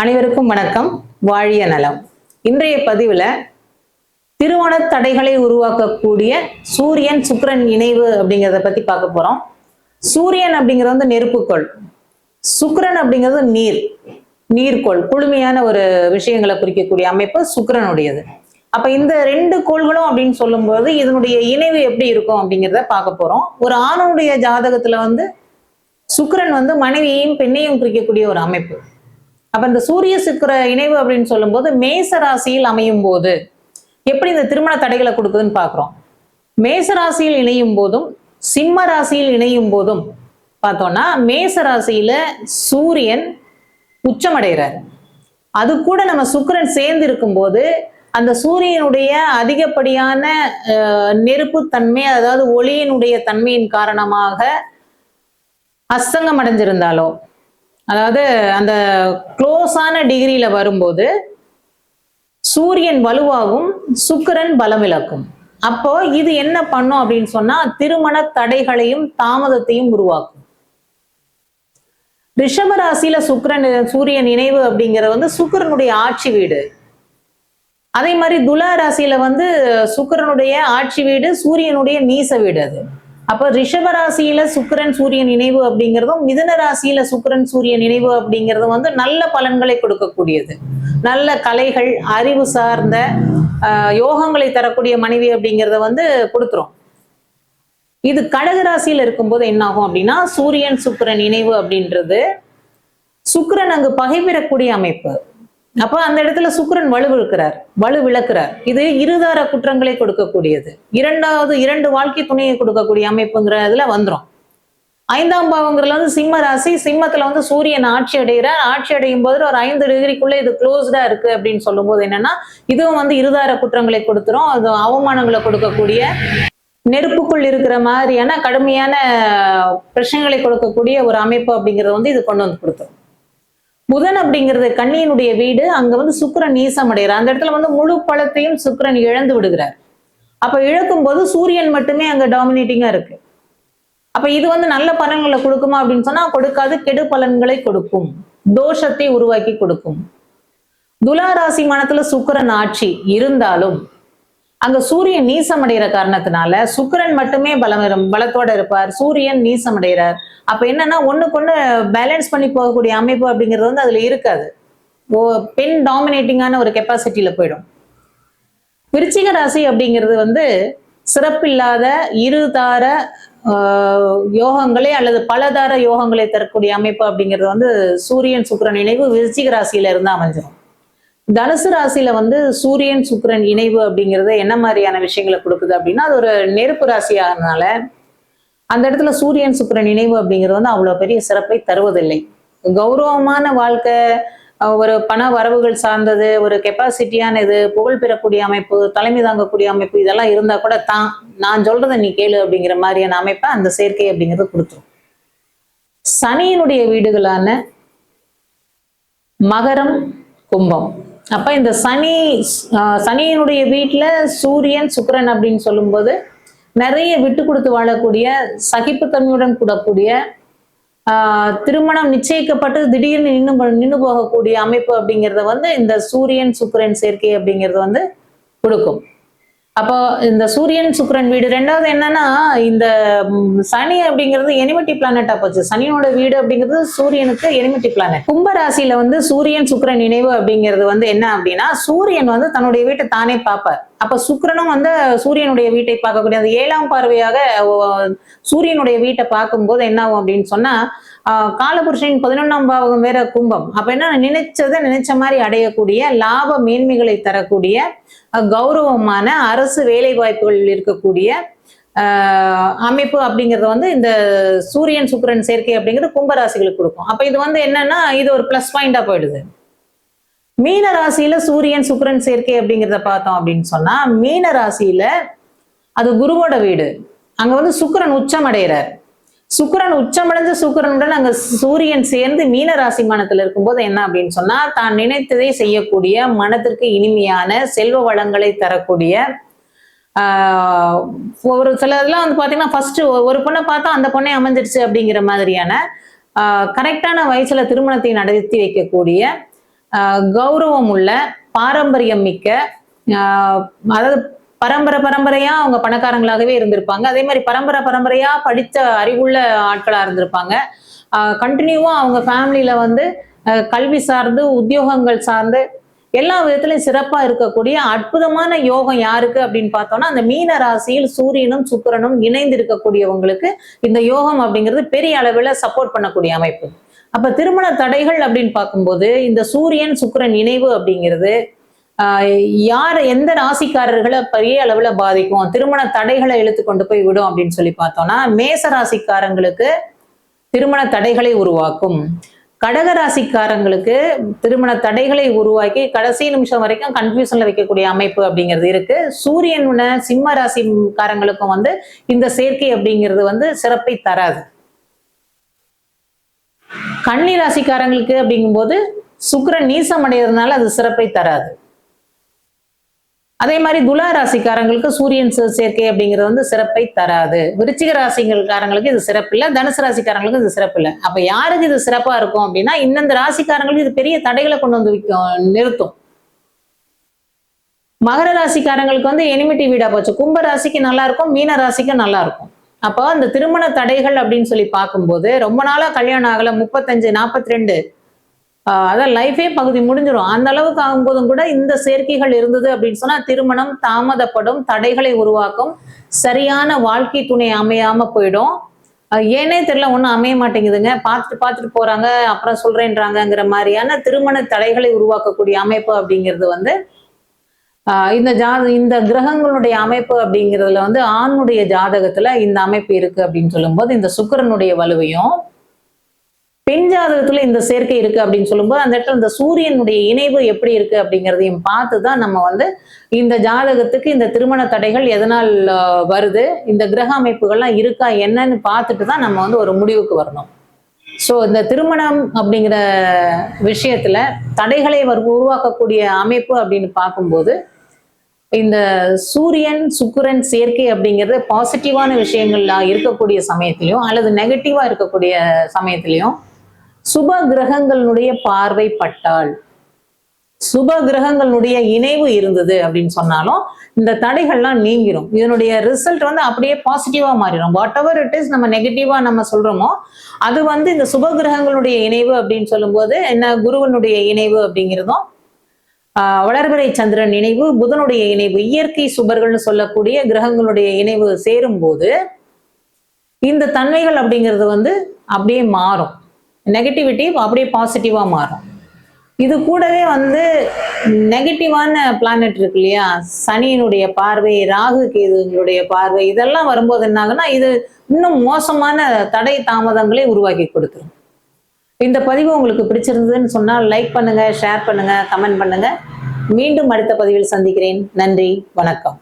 அனைவருக்கும் வணக்கம். வாழிய நலம். இன்றைய பதிவுல திருமண தடைகளை உருவாக்கக்கூடிய சூரியன் சுக்கரன் இணைவு அப்படிங்கிறத பத்தி பார்க்க போறோம். சூரியன் அப்படிங்கிறது வந்து நெருப்புக்கோள். சுக்கரன் அப்படிங்கிறது நீர். நீர்க்கோள். குளுமையான ஒரு விஷயங்களை குறிக்கக்கூடிய அமைப்பு சுக்கிரனுடையது. அப்ப இந்த ரெண்டு கோள்களும் அப்படின்னு சொல்லும்போது இதனுடைய இணைவு எப்படி இருக்கும் அப்படிங்கிறத பார்க்க போறோம். ஒரு ஆணுடைய ஜாதகத்துல வந்து சுக்கரன் வந்து மனைவியையும் பெண்ணையும் குறிக்கக்கூடிய ஒரு அமைப்பு. அப்ப இந்த சூரிய சுக்கிர இணைவு அப்படின்னு சொல்லும்போது மேச ராசியில் அமையும் போது எப்படி இந்த திருமண தடைகளை கொடுக்குதுன்னு பார்க்குறோம். மேச ராசியில் இணையும் போதும் சிம்ம ராசியில் இணையும் போதும் பார்த்தோம்னா மேச ராசியில சூரியன் உச்சமடைகிறார். அது கூட நம்ம சுக்கிரன் சேர்ந்து இருக்கும்போது அந்த சூரியனுடைய அதிகப்படியான நெருப்புத்தன்மை அதாவது ஒளியினுடைய தன்மையின் காரணமாக அசங்கம் அடைஞ்சிருந்தாலோ அதாவது அந்த க்ளோஸான டிகிரியில வரும்போது சூரியன் வலுவாகும் சுக்கிரன் பலமிழக்கும் அப்போ இது என்ன பண்ணும் அப்படின்னு சொன்னா திருமண தடைகளையும் தாமதத்தையும் உருவாக்கும். ரிஷப ராசியில சுக்கிரன் சூரியன் இணைவு அப்படிங்கிறது வந்து சுக்கிரனுடைய ஆட்சி வீடு. அதே மாதிரி துலா ராசியில வந்து சுக்கிரனுடைய ஆட்சி வீடு சூரியனுடைய நீச வீடு அது. அப்ப ரிஷப ராசியில சுக்கிரன் சூரியன் இணைவு அப்படிங்கிறதும் மிதன ராசியில சுக்கிரன் சூரியன் இணைவு அப்படிங்கிறதும் வந்து நல்ல பலன்களை கொடுக்கக்கூடியது. நல்ல கலைகள் அறிவு சார்ந்த யோகங்களை தரக்கூடிய மனைவி அப்படிங்கிறத வந்து கொடுத்துரும். இது கடக ராசியில இருக்கும்போது என்ன ஆகும் அப்படின்னா சூரியன் சுக்கிரன் இணைவு அப்படின்றது சுக்கிரன் அங்கு பகைவிடக்கூடிய அமைப்பு. அப்ப அந்த இடத்துல சுக்கிரன் வலுவிழுக்கிறார் வலு விளக்குறார். இது இருதார குற்றங்களை கொடுக்கக்கூடியது. இரண்டாவது இரண்டு வாழ்க்கை துணையை கொடுக்கக்கூடிய அமைப்புங்கிற இதுல வந்துரும். ஐந்தாம் பாவங்கிறதுல வந்து சிம்ம ராசி சிம்மத்துல வந்து சூரியன் ஆட்சி அடைகிறார். ஆட்சி அடையும் போது ஒரு ஐந்து டிகிரிக்குள்ள இது க்ளோஸ்டா இருக்கு அப்படின்னு சொல்லும்போது என்னன்னா இதுவும் வந்து இருதார குற்றங்களை கொடுத்துரும். அது அவமானங்களை கொடுக்கக்கூடிய நெருப்புக்குள் இருக்கிற மாதிரியான கடுமையான பிரச்சனைகளை கொடுக்கக்கூடிய ஒரு அமைப்பு அப்படிங்கறத வந்து இது கொண்டு வந்து கொடுத்துரும். புதன் அப்படிங்கிறது கண்ணியினுடைய வீடு. அங்க வந்து சுக்கரன் நீசம் அடைகிறார். அந்த இடத்துல வந்து முழு பழத்தையும் சுக்கரன் இழந்து விடுகிறார். அப்ப இழக்கும் போது சூரியன் மட்டுமே அங்க டாமினேட்டிங்கா இருக்கு. அப்ப இது வந்து நல்ல பலன்களை கொடுக்குமா அப்படின்னு சொன்னா கொடுக்காது கெடு பலன்களை கொடுக்கும். தோஷத்தை உருவாக்கி கொடுக்கும். துலா ராசி மனத்துல சுக்கரன் ஆட்சி. இருந்தாலும் அங்க சூரியன் நீசம் அடைகிற காரணத்தினால சுக்கிரன் மட்டுமே பலம் பலத்தோட இருப்பார். சூரியன் நீசம் அடைகிறார் அப்ப என்னன்னா ஒண்ணுக்கு ஒண்ணு பேலன்ஸ் பண்ணி போகக்கூடிய அமைப்பு அப்படிங்கிறது வந்து அதுல இருக்காது. ஓ பெண் டாமினேட்டிங்கான ஒரு கெப்பாசிட்டியில போயிடும். விருச்சிக ராசி அப்படிங்கிறது வந்து சிறப்பில்லாத இருதார யோகங்களே அல்லது பலதார யோகங்களை தரக்கூடிய அமைப்பு அப்படிங்கிறது வந்து சூரியன் சுக்கிரன் இணைவு விருச்சிக ராசியில இருந்து அமைஞ்சிரும். தனுசு ராசியில வந்து சூரியன் சுக்கிரன் இணைவு அப்படிங்கிறது என்ன மாதிரியான விஷயங்களை கொடுக்குது அப்படின்னா அது ஒரு நெருப்பு ராசியாகிறதுனால அந்த இடத்துல சூரியன் சுக்கிரன் இணைவு அப்படிங்கிறது வந்து அவ்வளவு பெரிய சிறப்பை தருவதில்லை. கௌரவமான வாழ்க்கை ஒரு பண வரவுகள் சார்ந்தது ஒரு கெப்பாசிட்டியான இது புகழ் பெறக்கூடிய அமைப்பு தலைமை தாங்கக்கூடிய அமைப்பு இதெல்லாம் இருந்தா கூட தான் நான் சொல்றதை நீ கேளு அப்படிங்கிற மாதிரியான அமைப்பை அந்த சேர்க்கை அப்படிங்கிறது கொடுத்துரும். சனியினுடைய வீடுகளான மகரம் கும்பம். அப்ப இந்த சனி சனியினுடைய வீட்டுல சூரியன் சுக்கரன் அப்படின்னு சொல்லும்போது நிறைய விட்டு கொடுத்து வாழக்கூடிய சகிப்புத்தன்மையுடன் கூடக்கூடிய ஆஹ் திருமணம் நிச்சயிக்கப்பட்டு திடீர்னு நின்று நின்று போகக்கூடிய அமைப்பு அப்படிங்கிறத வந்து இந்த சூரியன் சுக்கிரன் சேர்க்கை அப்படிங்கிறது வந்து கொடுக்கும். அப்போ இந்த சூரியன் சுக்கிரன் வீடு ரெண்டாவது என்னன்னா இந்த சனி அப்படிங்கிறது எனிமிட்டி பிளானட்டா போச்சு. சனியோட வீடு அப்படிங்கிறது சூரியனுக்கு எனிமிட்டி பிளானட் கும்ப ராசியில வந்து சூரியன் சுக்கரன் இணைவு அப்படிங்கிறது வந்து என்ன அப்படின்னா சூரியன் வந்து தன்னுடைய வீட்டை தானே பார்ப்பார். அப்ப சுக்கிரனும் வந்து சூரியனுடைய வீட்டை பார்க்கக்கூடிய அந்த ஏழாம் பார்வையாக ஓ, சூரியனுடைய வீட்டை பார்க்கும்போது என்ன ஆகும் அப்படின்னு சொன்னா ஆஹ், காலபுருஷனின் பதினொன்னாம் பாவகம் வேற கும்பம். அப்ப என்ன நினைச்சதை நினைச்ச மாதிரி அடையக்கூடிய லாப மேன்மைகளை தரக்கூடிய கௌரவமான அரசு வேலை வாய்ப்புகள் இருக்கக்கூடிய ஆஹ், அமைப்பு அப்படிங்கறது வந்து இந்த சூரியன் சுக்கிரன் சேர்க்கை அப்படிங்கிறது கும்பராசிகளுக்கு கொடுக்கும். அப்ப இது வந்து என்னன்னா இது ஒரு பிளஸ் பாயிண்டா போயிடுது. மீன ராசியில சூரியன் சுக்கரன் சேர்க்கை அப்படிங்கிறத பார்த்தோம் அப்படின்னு சொன்னா மீன ராசியில அது குருவோட வீடு. அங்க வந்து சுக்கிரன் உச்சம் அடைகிறார் சுக்கரன் உச்சமடைஞ்ச சுக்கிரனுடன் அங்க சூரியன் சேர்ந்து மீன ராசி மனத்துல இருக்கும்போது என்ன அப்படின்னு சொன்னா தான் நினைத்ததை செய்யக்கூடிய மனத்திற்கு இனிமையான செல்வ வளங்களை தரக்கூடிய ஆஹ் ஒரு சில இதெல்லாம் வந்து பாத்தீங்கன்னா ஃபர்ஸ்ட் ஒரு பொண்ணை பார்த்தா அந்த பொண்ணே அமைஞ்சிருச்சு அப்படிங்கிற மாதிரியான கரெக்டான வயசுல திருமணத்தை நடத்தி வைக்கக்கூடிய கௌரவம் உள்ள பாரம்பரியம் மிக்க ஆஹ் அதாவது பரம்பரை பரம்பரையா அவங்க பணக்காரங்களாகவே இருந்திருப்பாங்க. அதே மாதிரி பரம்பரை பரம்பரையா படித்த அறிவுள்ள ஆட்களா இருந்திருப்பாங்க. கண்டினியூவா அவங்க ஃபேமிலியில வந்து ஆஹ் கல்வி சார்ந்து உத்தியோகங்கள் சார்ந்து எல்லா விதத்திலையும் சிறப்பா இருக்கக்கூடிய அற்புதமான யோகம் யாருக்கு அப்படின்னு பார்த்தோம்னா அந்த மீன ராசியில் சூரியனும் சுக்கரனும் இணைந்து இருக்கக்கூடியவங்களுக்கு இந்த யோகம் அப்படிங்கிறது பெரிய அளவில் சப்போர்ட் பண்ணக்கூடிய அமைப்பு. அப்ப திருமண தடைகள் அப்படின்னு பார்க்கும்போது இந்த சூரியன் சுக்கிரன் இணைவு அப்படிங்கிறது ஆஹ் யார் எந்த ராசிக்காரர்களை பெரிய அளவுல பாதிக்கும்? திருமண தடைகளை இழுத்து கொண்டு போய் விடும் அப்படின்னு சொல்லி பார்த்தோம்னா மேச ராசிக்காரங்களுக்கு திருமண தடைகளை உருவாக்கும். கடக ராசிக்காரங்களுக்கு திருமண தடைகளை உருவாக்கி கடைசி நிமிஷம் வரைக்கும் கன்ஃபியூஷன்ல வைக்கக்கூடிய அமைப்பு அப்படிங்கிறது இருக்கு. சூரியன் சிம்ம ராசிக்காரங்களுக்கும் வந்து இந்த சேர்க்கை அப்படிங்கிறது வந்து சிறப்பை தராது. கன்னி ராசிக்காரங்களுக்கு அப்படிங்கும்போது சுக்கிரன் நீசம் அடைகிறதுனால அது சிறப்பை தராது. அதே மாதிரி துலா ராசிக்காரங்களுக்கு சூரியன் சே- சேர்க்கை அப்படிங்கிறது வந்து சிறப்பை தராது. விருச்சிக ராசிக்காரங்களுக்கு இது சிறப்பு இல்லை தனுசு ராசிக்காரங்களுக்கு இது சிறப்பு இல்லை. அப்ப யாருக்கு இது சிறப்பா இருக்கும் அப்படின்னா இந்தந்த ராசிக்காரங்களுக்கு இது பெரிய தடைகளை கொண்டு வந்து விற்கும் நிறுத்தும். மகர ராசிக்காரங்களுக்கு வந்து எனிமிட்டி வீடா போச்சு. கும்ப ராசிக்கு நல்லா இருக்கும் மீன ராசிக்கு நல்லா இருக்கும். அப்போ அந்த திருமண தடைகள் அப்படின்னு சொல்லி பார்க்கும்போது ரொம்ப நாளா கல்யாணம் ஆகல முப்பத்தஞ்சு நாற்பத்தி ரெண்டு அதான் லைஃபே பகுதி முடிஞ்சிடும் அந்த அளவுக்கு ஆகும்போதும் கூட இந்த சேர்க்கைகள் இருந்தது அப்படின்னு சொன்னா திருமணம் தாமதப்படும் தடைகளை உருவாக்கும் சரியான வாழ்க்கை துணை அமையாம போயிடும். ஏனே தெரியல ஒன்றும் அமைய மாட்டேங்குதுங்க. பார்த்துட்டு பார்த்துட்டு போறாங்க அப்புறம் சொல்றேன்றாங்கங்கிற மாதிரியான திருமண தடைகளை உருவாக்கக்கூடிய அமைப்பு அப்படிங்கிறது வந்து இந்த ஜா இந்த கிரகங்களுடைய அமைப்பு அப்படிங்கிறதுல வந்து ஆணுடைய ஜாதகத்துல இந்த அமைப்பு இருக்கு அப்படின்னு சொல்லும்போது இந்த சுக்கிரனுடைய வலுவையும் பெண் ஜாதகத்துல இந்த சேர்க்கை இருக்கு அப்படின்னு சொல்லும்போது அந்த இடத்துல இந்த சூரியனுடைய இணைவு எப்படி இருக்கு அப்படிங்கிறதையும் பார்த்து தான் நம்ம வந்து இந்த ஜாதகத்துக்கு இந்த திருமண தடைகள் எதனால் வருது இந்த கிரக அமைப்புகள்லாம் இருக்கா என்னன்னு பார்த்துட்டு தான் நம்ம வந்து ஒரு முடிவுக்கு வரணும். ஸோ இந்த திருமணம் அப்படிங்கிற விஷயத்துல தடைகளை உருவாக்கக்கூடிய அமைப்பு அப்படின்னு பார்க்கும்போது இந்த சூரியன் சுக்குரன் சேர்க்கை அப்படிங்கிறது பாசிட்டிவான விஷயங்கள்ல இருக்கக்கூடிய சமயத்திலையும் அல்லது நெகட்டிவா இருக்கக்கூடிய சமயத்திலையும் சுப கிரகங்களுடைய பார்வை பட்டால் சுப கிரகங்களுடைய இணைவு இருந்தது அப்படின்னு சொன்னாலும் இந்த தடைகள்லாம் நீங்கிரும். இதனுடைய ரிசல்ட் வந்து அப்படியே பாசிட்டிவா மாறிடும் வாட் எவர் இட் இஸ் நம்ம நெகட்டிவா நம்ம சொல்றோமோ அது வந்து இந்த சுப கிரகங்களுடைய இணைவு அப்படின்னு சொல்லும்போது என்ன குருவனுடைய இணைவு அப்படிங்கிறதும் வளர்பிறை சந்திரன் இணைவு புதனுடைய இணைவு இயற்கை சுபர்கள்னு சொல்லக்கூடிய கிரகங்களுடைய இணைவு சேரும் போது இந்த தன்மைகள் அப்படிங்கிறது வந்து அப்படியே மாறும். நெகட்டிவிட்டி அப்படியே பாசிட்டிவா மாறும். இது கூடவே வந்து நெகட்டிவான பிளானட் இருக்கு இல்லையா? சனியினுடைய பார்வை ராகு கேதுங்களுடைய பார்வை இதெல்லாம் வரும்போது என்ன இது இன்னும் மோசமான தடை தாமதங்களை உருவாக்கி கொடுத்துரும். இந்த பதிவு உங்களுக்கு பிடிச்சிருந்ததுன்னு சொன்னால் லைக் பண்ணுங்க ஷேர் பண்ணுங்க கமெண்ட் பண்ணுங்க. மீண்டும் அடுத்த பதிவில் சந்திக்கிறேன். நன்றி வணக்கம்.